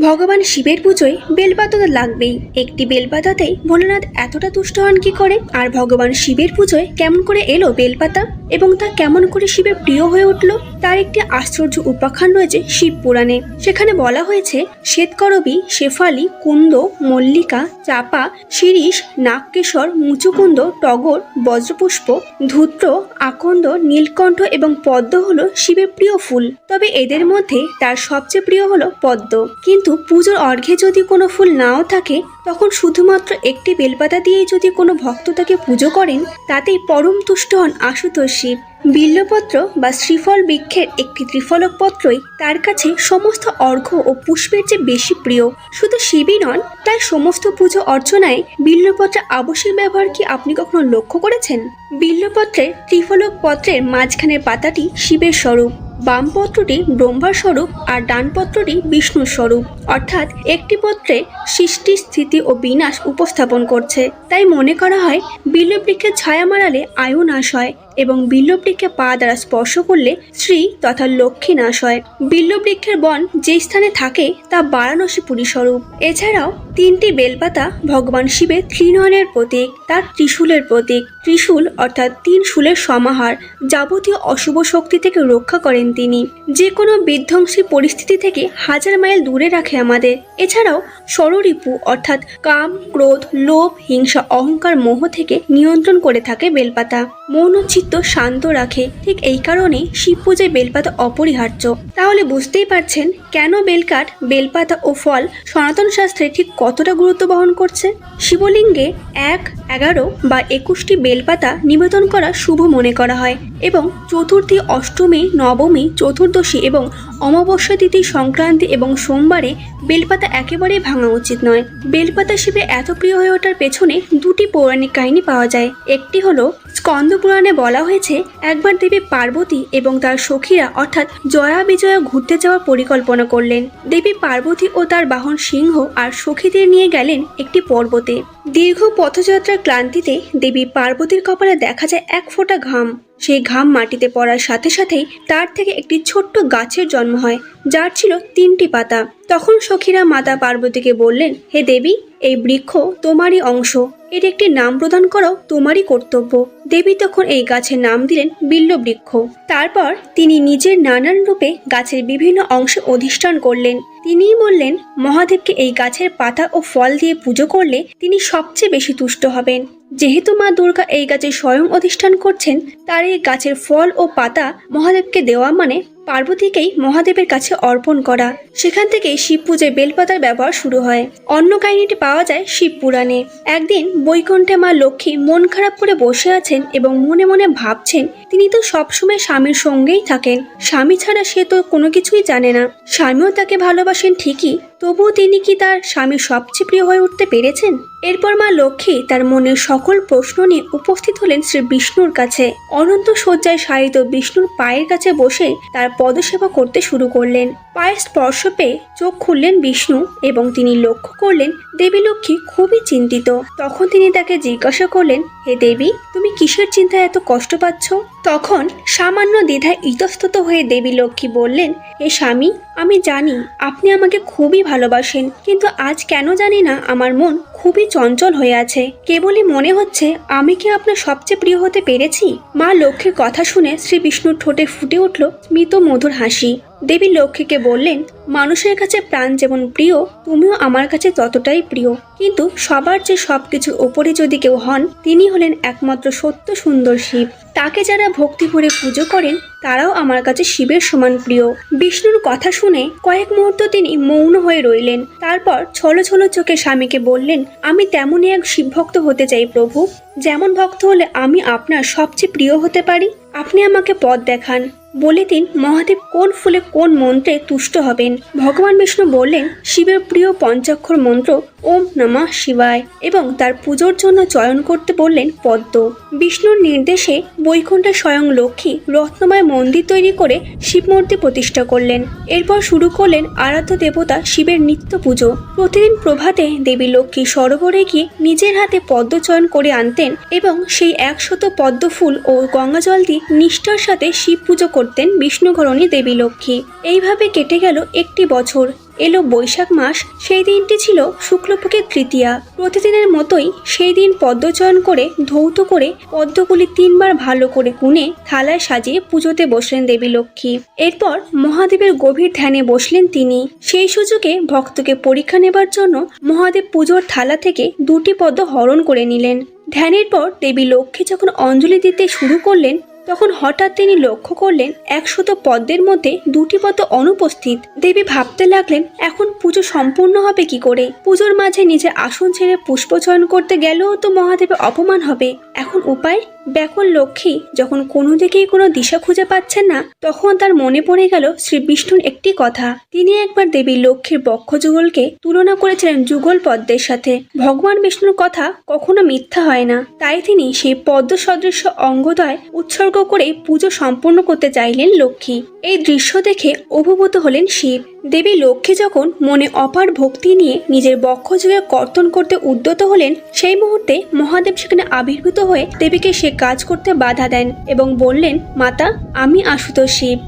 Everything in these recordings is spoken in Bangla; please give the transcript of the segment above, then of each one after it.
ভগবান শিবের পুজোয় বেলপাতা তো লাগবেই। একটি বেলপাতাতেই ভোলেনাথ এতটা তুষ্ট হন কি করে? আর ভগবান শিবের পুজোয় কেমন করে এলো বেলপাতা? এবং তা কেমন করে শিবের প্রিয় হয়ে উঠল? তার একটি আশ্চর্য উপাখ্যান রয়েছে শিব পুরাণে। সেখানে বলা হয়েছে, শ্বেতকরবি, শেফালি, কুন্দ, মল্লিকা, চাপা, শিরিষ, নাগকেশর, মুচুকুন্দ, টগর, বজ্রপুষ্প, ধূত্র, আকন্দ, নীলকণ্ঠ এবং পদ্ম হলো শিবের প্রিয় ফুল। তবে এদের মধ্যে তার সবচেয়ে প্রিয় হলো পদ্ম। কিন্তু পুজোর অর্ঘ্যে যদি কোনো ফুল নাও থাকে, তখন শুধুমাত্র একটি বেলপাতা দিয়েই যদি কোনো ভক্ত তাকে পুজো করেন, তাতেই পরম তুষ্ট হন আশুতোষ শিব। বিল্লপত্র বা শ্রীফল বৃক্ষের একটি ত্রিফলক পত্রই তার কাছে সমস্ত অর্ঘ্য ও পুষ্পের চেয়ে বেশি প্রিয়। শুধু শিবই নন, তার সমস্ত পুজো অর্চনায় বিল্লপত্রের আবশ্যিক ব্যবহার কি আপনি কখনো লক্ষ্য করেছেন? বিল্লপত্রের ত্রিফলক পত্রের মাঝখানের পাতাটি শিবের স্বরূপ। বাম পত্রটি ব্রহ্মার স্বরূপ আর ডান পত্রটি বিষ্ণুর স্বরূপ। অর্থাৎ একটি পত্রে সৃষ্টি, স্থিতি ও বিনাশ উপস্থাপন করছে। তাই মনে করা হয় বিল্লবৃক্ষের ছায়া মারালে আয়ু নাশ হয়। এবং বিল্লবৃক্ষে পা দ্বারা স্পর্শ করলে শ্রী তথা লক্ষ্মী নাশ হয়। বিল্লবৃক্ষের বন যে স্থানে থাকে তা বারাণসী পুরী স্বরূপ এছাড়াও তিনটি বেলপাতা ভগবান শিবের ত্রিনয়নের প্রতীক, তার ত্রিশূলের প্রতীক। ত্রিশূল অর্থাৎ তিন শূলের সমাহার যাবতীয় অশুভ শক্তি থেকে রক্ষা করেন তিনি। যে কোনো বিধ্বংসী পরিস্থিতি থেকে হাজার মাইল দূরে রাখে আমাদের। এছাড়াও ষড়রিপু অর্থাৎ কাম, ক্রোধ, লোভ, হিংসা, অহংকার, মোহ থেকে নিয়ন্ত্রণ করে থাকে বেলপাতা। মন ও চিত্ত শান্ত রাখে। ঠিক এই কারণে শিব পূজায় বেলপাতা অপরিহার্য। তাহলে বুঝতেই পারছেন কেন বেলকাঠ, বেলপাতা ও ফল সনাতন শাস্ত্রে ঠিক কতটা গুরুত্ব বহন করছে? শিবলিঙ্গে এক, এগারো বা একুশটি বেলপাতা নিবেদন করা শুভ মনে করা হয় এবং চতুর্থী, অষ্টমী, নবমী, চতুর্দশী এবং অমাবস্যা, তিথি সংক্রান্তি এবং সোমবারে বেলপাতা একেবারেই ভাঙা উচিত নয়। বেলপাতা শিবে এত প্রিয় হয়ে ওঠার পেছনে দুটি পৌরাণিক কাহিনী পাওয়া যায়। একটি হলো স্কন্দ পুরাণে বলা হয়েছে, একবার দেবী পার্বতী এবং তার সখীরা অর্থাৎ জয়া বিজয়া ঘুরতে যাওয়ার পরিকল্পনা করলেন। দেবী পার্বতী ও তার বাহন সিংহ আর সখীদের নিয়ে গেলেন একটি পর্বতে। দীর্ঘ পথযাত্রার ক্লান্তিতে দেবী পার্বতীর কপালে দেখা যায় এক ফোঁটা ঘাম। সেই ঘাম মাটিতে পড়ার সাথে সাথেই তার থেকে একটি ছোট্ট গাছের জন্ম হয়, যার ছিল তিনটি পাতা। তখন সখীরা মাতা পার্বতীকে বললেন, হে দেবী, এই বৃক্ষ তোমারই অংশ। এর একটি নাম প্রদান করাও তোমারই কর্তব্য। দেবী তখন এই গাছের নাম দিলেন বিল্ল বৃক্ষ। তারপর তিনি নিজের নানান রূপে গাছের বিভিন্ন অংশে অধিষ্ঠান করলেন। তিনিই বললেন, মহাদেবকে এই গাছের পাতা ও ফল দিয়ে পুজো করলে তিনি সবচেয়ে বেশি তুষ্ট হবেন। যেহেতু মা দুর্গা এই গাছে স্বয়ং অধিষ্ঠান করছেন, তার এই গাছের ফল ও পাতা মহাদেবকে দেওয়া মানে পার্বতীকেই মহাদেবের কাছে অর্পণ করা। সেখান থেকে শিব পূজায় বেলপাতার ব্যবহার শুরু হয়। অন্য কাহিনীটি পাওয়া যায় শিব পুরাণে। একদিন বৈকুণ্ঠে মা লক্ষ্মী মন খারাপ করে বসে আছেন এবং মনে মনে ভাবছেন, তিনি তো সবসময় স্বামীর সঙ্গেই থাকেন। স্বামী ছাড়া সে তো কোনো কিছুই জানে না। স্বামীও তাকে ভালোবাসেন ঠিকই, তবুও তিনি কি তার স্বামী সবচেয়ে প্রিয় হয়ে উঠতে পেরেছেন? এরপর মা লক্ষ্মী তার মনের সকল প্রশ্ন নিয়ে উপস্থিত হলেন শ্রী বিষ্ণুর কাছে। অনন্ত শয্যায় শায়িত বিষ্ণুর পায়ের কাছে বসে তার পদসেবা করতে শুরু করলেন। পায়ের স্পর্শ পেয়ে চোখ খুললেন বিষ্ণু এবং তিনি লক্ষ্য করলেন দেবী লক্ষ্মী খুবই চিন্তিত। তখন তিনি তাকে জিজ্ঞাসা করলেন, হে দেবী, তুমি কিসের চিন্তায় এত কষ্ট পাচ্ছ? তখন সামান্য দ্বিধায় ইতস্তত হয়ে দেবী লক্ষ্মী বললেন, হে স্বামী আমি জানি আপনি আমাকে খুবই ভালোবাসেন, কিন্তু আজ কেন জানি না আমার মন খুবই চঞ্চল হয়ে আছে। কেবলই মনে হচ্ছে আমি কি আপনার সবচেয়ে প্রিয় হতে পেরেছি? মা লক্ষ্মীর কথা শুনে শ্রী বিষ্ণুর ঠোঁটে ফুটে উঠল স্মিত মধুর হাসি। দেবী লক্ষ্মীকে বললেন, মানুষের কাছে প্রাণ যেমন প্রিয়, তুমিও আমার কাছে ততটাই প্রিয়। কিন্তু সবার যে সবকিছুর ওপরে যদি কেউ হন, তিনি হলেন একমাত্র সত্য সুন্দর শিব। তাকে যারা ভক্তি করে পুজো করেন, তারাও আমার কাছে শিবের সমান প্রিয়। বিষ্ণুর কথা শুনে কয়েক মুহূর্ত তিনি মৌন হয়ে রইলেন। তারপর ছলো ছলো চোখে স্বামীকে বললেন, আমি তেমনই এক শিব ভক্ত হতে চাই প্রভু। যেমন ভক্ত হলে আমি আপনার সবচেয়ে প্রিয় হতে পারি। আপনি আমাকে পথ দেখান। বলে দিন মহাদেব কোন ফুলে কোন মন্ত্রে তুষ্ট হবেন। ভগবান বিষ্ণু বললেন, শিবের প্রিয় পঞ্চাক্ষর মন্ত্র, ওম নমঃ শিবায়। এবং তার পুজোর জন্য চয়ন করতে বললেন পদ্ম। বিষ্ণুর নির্দেশে বৈকুণ্ঠে স্বয়ং লক্ষ্মী রত্নময় মন্দির তৈরি করে শিব মূর্তি প্রতিষ্ঠা করলেন। এরপর শুরু করলেন আরাধ্য দেবতা শিবের নিত্য পুজো। প্রতিদিন প্রভাতে দেবী লক্ষ্মী সরোবরে গিয়ে নিজের হাতে পদ্ম চয়ন করে আনতেন এবং সেই একশত পদ্ম ফুল ও গঙ্গা জল দিয়ে নিষ্ঠার সাথে শিব পুজো করতেন। করতেন বিষ্ণুঘরণী দেবী লক্ষ্মী। এইভাবে কেটে গেল একটি বছর। এলো বৈশাখ মাস, সেই দিনটি ছিল শুক্লপক্ষের তৃতীয়া। প্রতিদিনের মতোই সেই দিন পদ্মচয়ন করে, ধৌত করে, পদ্মগুলি তিনবার ভালো করে গুনে থালায় সাজিয়ে পুজোতে বসলেন দেবী লক্ষ্মী। এরপর মহাদেবের গভীর ধ্যানে বসলেন তিনি। সেই সুযোগে ভক্তকে পরীক্ষা নেবার জন্য মহাদেব পুজোর থালা থেকে দুটি পদ্ম হরণ করে নিলেন। ধ্যানের পর দেবী লক্ষ্মী যখন অঞ্জলি দিতে শুরু করলেন তখন হঠাৎ তিনি লক্ষ্য করলেন একশত পদ্মের মধ্যে দুটি পদ্ম অনুপস্থিত। দেবী ভাবতে লাগলেন, এখন পুজো সম্পূর্ণ হবে কি করে? পুজোর মাঝে নিজে আসন ছেড়ে পুষ্পচয়ন করতে গেলেও তো মহাদেবের অপমান হবে। এখন উপায়? ব্যাকুল লক্ষ্মী যখন কোনো দিকেই কোনো দিশা খুঁজে পাচ্ছেন না, তখন তার মনে পড়ে গেল শ্রী বিষ্ণুর একটি কথা। তিনি একবার দেবী লক্ষ্মীর বক্ষ যুগলকে তুলনা করেছিলেন যুগল পদ্মের সাথে। ভগবান বিষ্ণুর কথা কখনো মিথ্যা হয় না। তাই তিনি সেই পদ্ম সদৃশ্য অঙ্গদয় উৎসর্গ করে পুজো সম্পন্ন করতে চাইলেন লক্ষ্মী। এই দৃশ্য দেখে অভিভূত হলেন শিব। দেবী লক্ষ্মী যখন মনে অপার ভক্তি নিয়ে নিজের বক্ষযুগে কর্তন করতে উদ্যত হলেন, সেই মুহূর্তে মহাদেব সেখানে আবির্ভূত হয়ে দেবীকে সে কাজ করতে বাধা দেন এবং বললেন, মাতা, আমি আশুত শিব।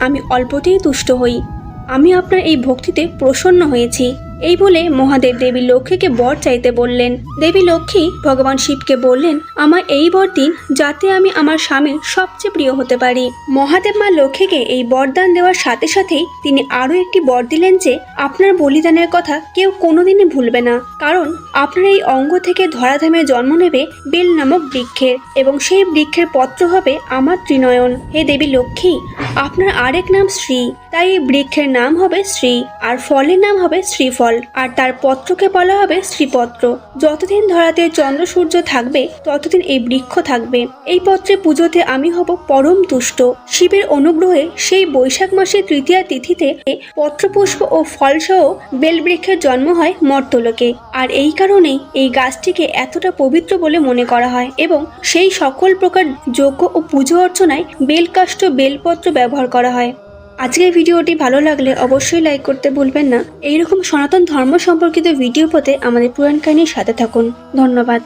আমি অল্পতেই তুষ্ট হই। আমি আপনার এই ভক্তিতে প্রসন্ন হয়েছি। এই বলে মহাদেব দেবী লক্ষ্মীকে বর চাইতে বললেন। দেবী লক্ষ্মী ভগবান শিবকে বললেন, আমার এই বর দিন যাতে আমি আমার স্বামীর সবচেয়ে প্রিয় হতে পারি। মহাদেব মা লক্ষ্মীকে এই বরদান দেওয়ার সাথে সাথেই তিনি আরও একটি বর দিলেন যে, আপনার বলিদানের কথা কেউ কোনোদিনই ভুলবে না। কারণ আপনার এই অঙ্গ থেকে ধরাধামে জন্ম নেবে বেল নামক বৃক্ষের এবং সেই বৃক্ষের পত্র হবে আমার ত্রিনয়ন। হে দেবী লক্ষ্মী, আপনার আরেক নাম শ্রী। তাই এই বৃক্ষের নাম হবে শ্রী, আর ফলের নাম হবে শ্রীফল। আর তার পত্রকে বলা হবে শ্রীপত্র। যতদিন ধরাতে চন্দ্র সূর্য থাকবে, ততদিন এই বৃক্ষ থাকবে। এই পত্রে পুজোতে আমি হব পরম তুষ্ট। শিবের অনুগ্রহে সেই বৈশাখ মাসে তৃতীয়া তিথিতে পত্রপুষ্প ও ফলসহ বেলবৃক্ষের জন্ম হয় মর্তলোকে। আর এই কারণেই এই গাছটিকে এতটা পবিত্র বলে মনে করা হয় এবং সেই সকল প্রকার যজ্ঞ ও পুজো অর্চনায় বেলকাষ্ঠ বেলপত্র ব্যবহার করা হয়। আজকের ভিডিওটি ভালো লাগলে অবশ্যই লাইক করতে ভুলবেন না। এইরকম সনাতন ধর্ম সম্পর্কিত ভিডিও পথে আমাদের পুরাণ কাহিনীর সাথে থাকুন। ধন্যবাদ।